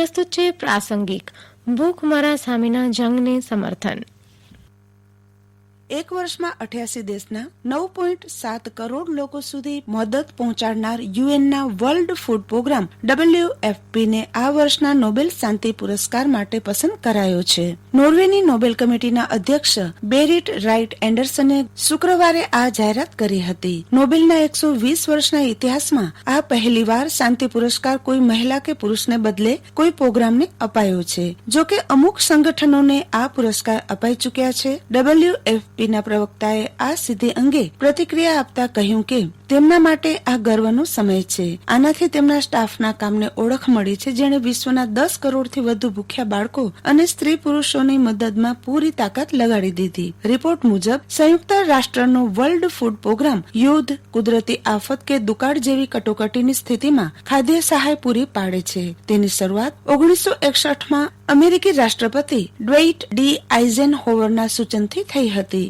પ્રસ્તુત છે પ્રાસંગિક. ભૂખમરા સામેના જંગને સમર્થન. એક વર્ષમાં અઠ્યાસી દેશના નવ પોઈન્ટ સાત કરોડ લોકો સુધી મદદ પહોંચાડનાર યુએનના વર્લ્ડ ફૂડ પ્રોગ્રામ ડબલ્યુએફપી ને આ વર્ષના નોબેલ શાંતિ પુરસ્કાર માટે પસંદ કરાયો છે. નોર્વેની નોબેલ કમિટીના અધ્યક્ષ બેરિટ રાઇટ એન્ડરસને શુક્રવારે આ જાહેરાત કરી હતી. નોબેલના એકસો વીસ વર્ષના ઇતિહાસમાં આ પહેલીવાર શાંતિ પુરસ્કાર કોઈ મહિલા કે પુરુષને બદલે કોઈ પ્રોગ્રામને અપાયો છે. જો કે અમુક સંગઠનોને આ પુરસ્કાર અપાઈ ચૂક્યા છે. ડબલ્યુએફપી ના પ્રવક્તાએ આ સિદ્ધિ અંગે પ્રતિક્રિયા આપતા કહ્યું કે તેમના માટે આ ગર્વનો સમય છે. આનાથી તેમના સ્ટાફના કામને ઓળખ મળી છે જેણે વિશ્વના દસ કરોડથી વધુ ભૂખ્યા બાળકો અને સ્ત્રી પુરુષોની મદદમાં પૂરી તાકાત લગાડી દીધી. રિપોર્ટ મુજબ, સંયુક્ત રાષ્ટ્રનો વર્લ્ડ ફૂડ પ્રોગ્રામ યુદ્ધ, કુદરતી આફત કે દુકાળ જેવી કટોકટીની સ્થિતિમાં ખાદ્ય સહાય પૂરી પાડે છે. તેની શરૂઆત ઓગણીસો એકસઠમાં અમેરિકી રાષ્ટ્રપતિ ડ્વેઇટ ડી આઇઝેન હોવરના સૂચનથી થઈ હતી.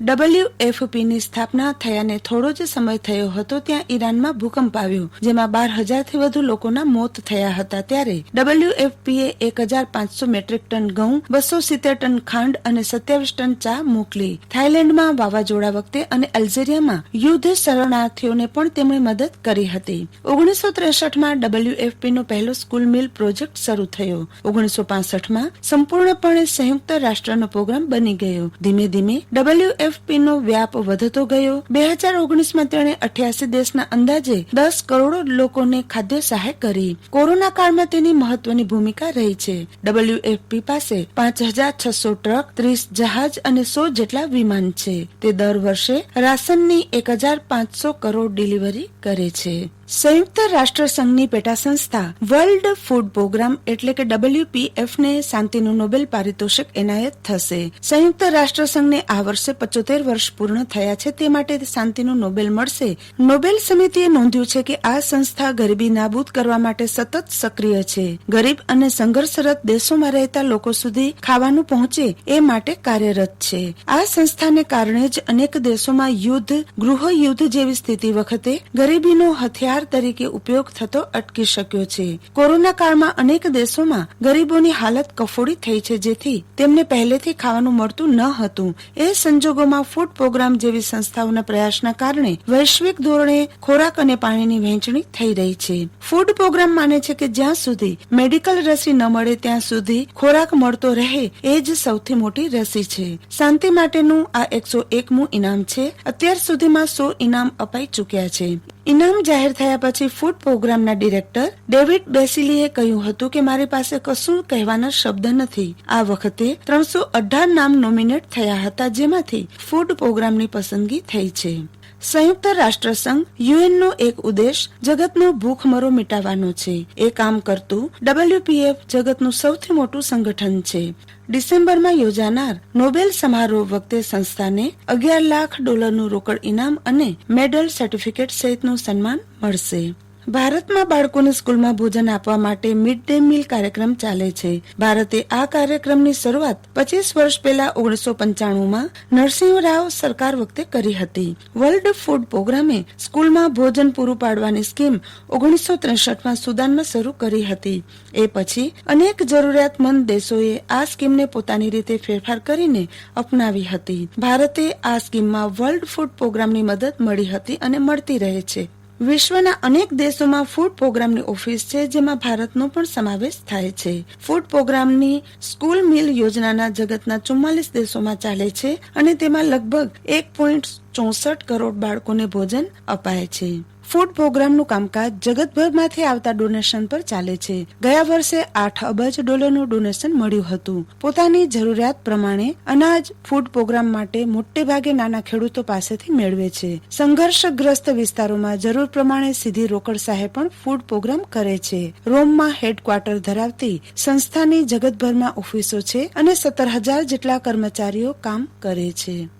ડબલ્યુએફપીની સ્થાપના થયાને થોડો જ સમય થયો હતો ત્યાં ઈરાનમાં ભૂકંપ આવ્યો, જેમાં બાર હજારથી વધુ લોકોના મોત થયા હતા. ત્યારે ડબલ્યુએફપીએ એક હજાર પાંચસો મેટ્રિક ટન ઘઉં, બસો સિત્તેર ટન ખાંડ અને સત્યાવીસ ટન ચા મોકલી. થાઇલેન્ડમાં વાવાઝોડા વખતે અને અલ્જેરિયામાં યુદ્ધ શરણાર્થીઓને પણ તેમણે મદદ કરી હતી. ઓગણીસો ત્રેસઠમાં ડબલ્યુએફપીનો પહેલો સ્કૂલ મિલ પ્રોજેક્ટ શરૂ થયો. ઓગણીસો પાસઠમાં સંપૂર્ણપણે સંયુક્ત રાષ્ટ્રનો પ્રોગ્રામ બની ગયો. ધીમે ધીમે ડબલ્યુએફપી નો વ્યાપ વધતો ગયો. બે હજાર ઓગણીસમાં તેણે અઠ્યાસી દેશના અંદાજે દસ કરોડ લોકોને ખાદ્ય સહાય કરી. કોરોના કાળમાં તેની મહત્વની ભૂમિકા રહી છે. ડબલ્યુએફપી પાસે પાંચ હજાર છસો ટ્રક, ત્રીસ જહાજ અને સો જેટલા વિમાન છે. તે દર વર્ષે રાશનની એક હજાર પાંચસો કરોડ ડિલિવરી કરે છે. સંયુક્ત રાષ્ટ્ર પેટા સંસ્થા વર્લ્ડ ફૂડ પ્રોગ્રામ એટલે કે ડબલ્યુપીએફ શાંતિનું નોબેલ પારિતોષિક એનાયત થશે. સંયુક્ત રાષ્ટ્ર આ વર્ષે પચોતેર વર્ષ પૂર્ણ થયા છે તે માટે શાંતિનું નોબેલ મળશે. નોબેલ સમિતિએ નોંધ્યું છે કે આ સંસ્થા ગરીબી નાબૂદ કરવા માટે સતત સક્રિય છે. ગરીબ અને સંઘર્ષરત દેશોમાં રહેતા લોકો સુધી ખાવાનું પહોંચે એ માટે કાર્યરત છે. આ સંસ્થાને કારણે જ અનેક દેશોમાં યુદ્ધ ગૃહ યુદ્ધ જેવી સ્થિતિ વખતે ગરીબીનો હથિયાર તરીકે ઉપયોગ થતો અટકી શક્યો છે. કોરોના કાળમાં અનેક દેશોમાં ગરીબોની હાલત કફોડી થઈ છે, જેથી તેમને પહેલેથી ખાવાનું મળતું ન હતું. એ સંજોગોમાં ફૂડ પ્રોગ્રામ જેવી સંસ્થાઓના પ્રયાસના કારણે વૈશ્વિક ધોરણે ખોરાક અને પાણીની વહેંચણી થઈ રહી છે. ફૂડ પ્રોગ્રામ માને છે કે જ્યાં સુધી મેડિકલ રસી ન મળે, ત્યાં સુધી ખોરાક મળતો રહે એ જ સૌથી મોટી રસી છે. શાંતિ માટેનું આ એકસો એકમું ઇનામ છે. અત્યાર સુધીમાં સો ઇનામ અપાઈ ચુક્યા છે. ઇનામ જાહેર થયા પછી ફૂડ પ્રોગ્રામના ડિરેક્ટર ડેવિડ બેસિલીએ કહ્યું હતું કે મારી પાસે કશું કહેવાના શબ્દ નથી. આ વખતે ત્રણસો અઢાર નામ નોમિનેટ થયા હતા જેમાંથી ફૂડ પ્રોગ્રામની પસંદગી થઈ છે. સંયુક્ત રાષ્ટ્ર સંઘ યુએનનો એક ઉદ્દેશ જગતનો ભૂખમરો મિટાવવાનો છે. એ કામ કરતું ડબલ્યુપીએફ જગતનું સૌથી મોટું સંગઠન છે. ડિસેમ્બરમાં યોજાનાર નોબેલ સમારોહ વખતે સંસ્થાને અગિયાર લાખ ડોલરનું રોકડ ઇનામ અને મેડલ સર્ટિફિકેટ સહિતનું સન્માન મળશે. ભારતમાં બાળકોને સ્કૂલમાં ભોજન આપવા માટે મિડ ડે મીલ કાર્યક્રમ ચાલે છે. ભારતે આ કાર્યક્રમની શરૂઆત પચીસ વર્ષ પહેલા ઓગણીસો પંચાણુંમાં નરસિંહ રાવ સરકાર વખતે કરી હતી. વર્લ્ડ ફૂડ પ્રોગ્રામે સ્કૂલમાં ભોજન પૂરું પાડવાની સ્કીમ ઓગણીસો ત્રેસઠમાં સુદાનમાં શરૂ કરી હતી. એ પછી અનેક જરૂરિયાતમંદ દેશોએ આ સ્કીમને પોતાની રીતે ફેરફાર કરીને અપનાવી હતી. ભારતે આ સ્કીમમાં વર્લ્ડ ફૂડ પ્રોગ્રામની મદદ મળી હતી અને મળતી રહે છે. વિશ્વના અનેક દેશોમાં ફૂડ પ્રોગ્રામની ઓફિસ છે, જેમાં ભારતનો પણ સમાવેશ થાય છે. ફૂડ પ્રોગ્રામની સ્કૂલ મિલ યોજનાના જગતના ચુમ્માલીસ દેશોમાં ચાલે છે અને તેમાં લગભગ એક પોઈન્ટ ચોસઠ કરોડ બાળકોને ભોજન અપાય છે. ફૂડ પ્રોગ્રામનું કામકાજ જગતભરમાંથી આવતા ડોનેશન પર ચાલે છે. ગયા વર્ષે આઠ અબજ ડોલરનું ડોનેશન મળ્યું હતું. પોતાની જરૂરિયાત પ્રમાણે અનાજ ફૂડ પ્રોગ્રામ માટે મોટે ભાગે નાના ખેડૂતો પાસેથી મેળવે છે. સંઘર્ષગ્રસ્ત વિસ્તારોમાં જરૂર પ્રમાણે સીધી રોકડ સહાય પણ ફૂડ પ્રોગ્રામ કરે છે. રોમમાં હેડક્વાર્ટર ધરાવતી સંસ્થાની જગતભરમાં ઓફિસો છે અને સત્તર હજાર જેટલા કર્મચારીઓ કામ કરે છે.